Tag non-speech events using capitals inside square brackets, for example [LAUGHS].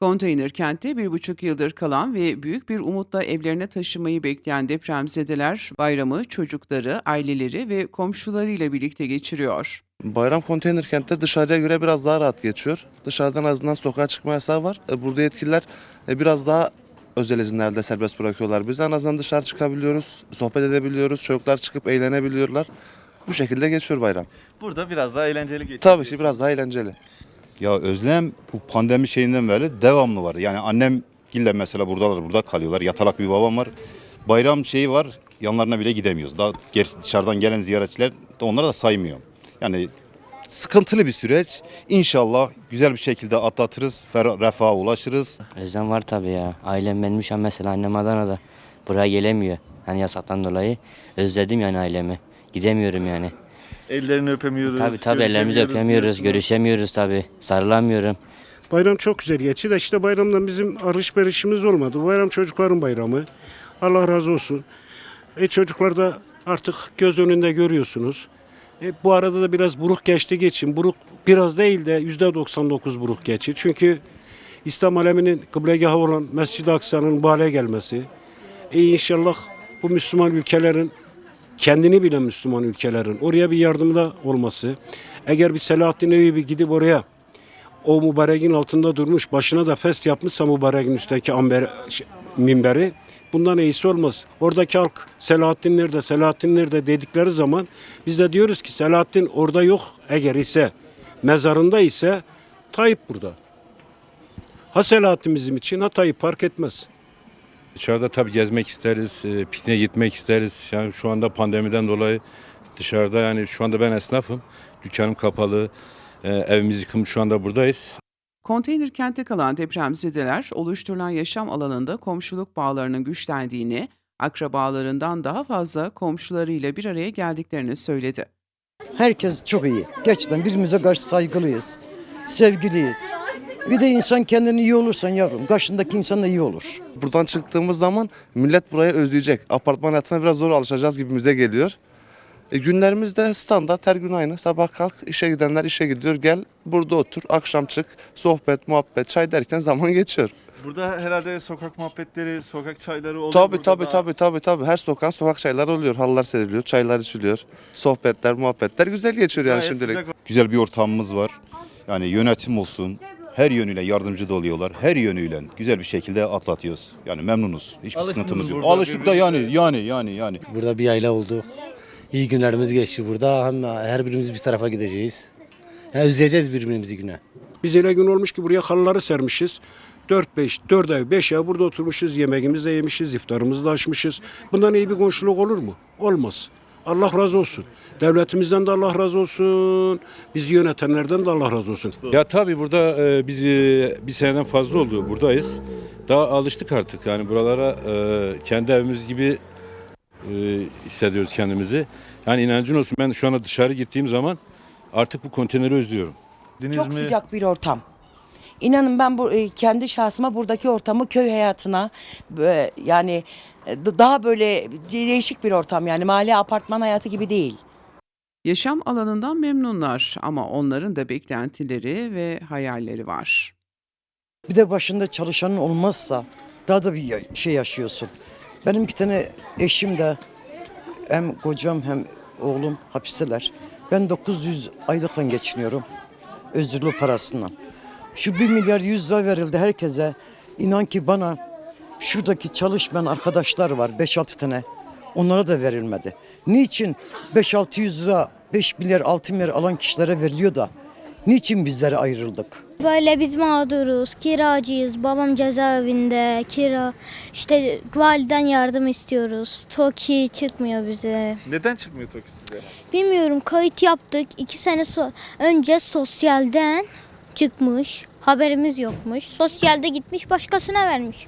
Konteyner kentte bir buçuk yıldır kalan ve büyük bir umutla evlerine taşımayı bekleyen depremzedeler bayramı çocukları, aileleri ve komşularıyla birlikte geçiriyor. Bayram konteyner kentte dışarıya göre biraz daha rahat geçiyor. Dışarıdan azından sokağa çıkma yasağı var. E, Burada yetkililer e, biraz daha özel izinlerde serbest bırakıyorlar. Biz en azından dışarı çıkabiliyoruz, sohbet edebiliyoruz, çocuklar çıkıp eğlenebiliyorlar. Bu şekilde geçiyor bayram. Burada biraz daha eğlenceli geçiyor. Tabii ki biraz daha eğlenceli. Ya özlem bu pandemi şeyinden beri devamlı var. Yani annem gille mesela buradalar, burada kalıyorlar. Yatalak bir babam var. Bayram şeyi var, yanlarına bile gidemiyoruz. Daha gerisi dışarıdan gelen ziyaretçiler de onları da saymıyorum. Yani sıkıntılı bir süreç. İnşallah güzel bir şekilde atlatırız, fer- refaha ulaşırız. Özlem var tabii ya. Ailem benim şu an mesela annem Adana'da. Buraya gelemiyor. Hani yasaktan dolayı. Özledim yani ailemi. Gidemiyorum yani. Ellerini öpemiyoruz. Tabii tabii ellerimizi öpemiyoruz, görüşemiyoruz tabii. Sarılamıyorum. Bayram çok güzel geçti de işte bayramdan bizim arış berişimiz olmadı. Bu bayram çocukların bayramı. Allah razı olsun. E çocuklar da artık göz önünde görüyorsunuz. E, bu arada da biraz buruk geçti geçin. Buruk biraz değil de yüzde 99 buruk geçti. Çünkü İslam aleminin kıblegahı olan Mescid-i Aksa'nın bu hale gelmesi. E inşallah bu Müslüman ülkelerin kendini bilen Müslüman ülkelerin oraya bir yardımda olması. Eğer bir Selahattin Eyyubi gidip oraya o mübareğin altında durmuş, başına da fest yapmışsa mübareğin üstteki amber, ş- minberi, bundan iyisi olmaz. Oradaki halk Selahattin nerede, Selahattin nerede dedikleri zaman biz de diyoruz ki Selahattin orada yok eğer ise, mezarında ise Tayyip burada. Ha Selahattin bizim için ha Tayyip fark etmez. Dışarıda tabii gezmek isteriz, e, pikniğe gitmek isteriz. Yani şu anda pandemiden dolayı dışarıda yani şu anda ben esnafım. Dükkanım kapalı, e, evimiz yıkılmış şu anda buradayız. Konteyner kentte kalan depremzedeler oluşturulan yaşam alanında komşuluk bağlarının güçlendiğini, akrabalarından daha fazla komşularıyla bir araya geldiklerini söyledi. Herkes çok iyi. Gerçekten birbirimize karşı saygılıyız. Sevgiliyiz. Bir de insan kendini iyi olursan yavrum, karşındaki insan da iyi olur. Buradan çıktığımız zaman millet burayı özleyecek. Apartman hayatına biraz zor alışacağız gibimize geliyor. E, günlerimiz de standart her gün aynı. Sabah kalk işe gidenler işe gidiyor. Gel burada otur akşam çık sohbet muhabbet çay derken [LAUGHS] zaman geçiyor. Burada herhalde sokak muhabbetleri, sokak çayları oluyor. Tabii burada tabii da. tabii tabii tabii. Her sokağın sokak çayları oluyor. Halılar seriliyor, çaylar içiliyor. Sohbetler, muhabbetler güzel geçiyor yani Gayet şimdilik. sıcak Güzel bir ortamımız var. Yani yönetim olsun, her yönüyle yardımcı da oluyorlar. Her yönüyle güzel bir şekilde atlatıyoruz. Yani memnunuz. Hiçbir Alıştınız sıkıntımız yok. burada Alıştık da yani yani yani yani. Burada bir yayla olduk. İyi günlerimiz geçti burada. Hem her birimiz bir tarafa gideceğiz. Yani özleyeceğiz birbirimizi güne. Biz öyle gün olmuş ki buraya halıları sermişiz. 4-5, 4 ay, 5 ay burada oturmuşuz. Yemeğimizi de yemişiz, iftarımızı da açmışız. Bundan iyi bir komşuluk olur mu? Olmaz. Allah razı olsun. Devletimizden de Allah razı olsun. Bizi yönetenlerden de Allah razı olsun. Ya tabii burada e, biz e, bir seneden fazla oldu buradayız. Daha alıştık artık yani buralara e, kendi evimiz gibi e, hissediyoruz kendimizi. Yani inancın olsun ben şu anda dışarı gittiğim zaman artık bu konteyneri özlüyorum. Çok mi? sıcak bir ortam. İnanın ben bu e, kendi şahsıma buradaki ortamı köy hayatına yani e, daha böyle değişik bir ortam yani mahalle apartman hayatı gibi değil. Yaşam alanından memnunlar ama onların da beklentileri ve hayalleri var. Bir de başında çalışanın olmazsa daha da bir şey yaşıyorsun. Benim iki tane eşim de hem kocam hem oğlum hapisteler. Ben 900 aylıkla geçiniyorum. Özürlü parasından. Şu 1 milyar 100 lira verildi herkese. İnan ki bana şuradaki çalışmayan arkadaşlar var 5-6 tane. Onlara da verilmedi. Niçin 5-600 lira 5 milyar 6 milyar alan kişilere veriliyor da niçin bizlere ayrıldık? Böyle biz mağduruz, kiracıyız, babam cezaevinde, kira, işte validen yardım istiyoruz. TOKİ çıkmıyor bize. Neden çıkmıyor TOKİ size? Bilmiyorum kayıt yaptık, iki sene so- önce sosyalden çıkmış, haberimiz yokmuş. Sosyalde gitmiş başkasına vermiş.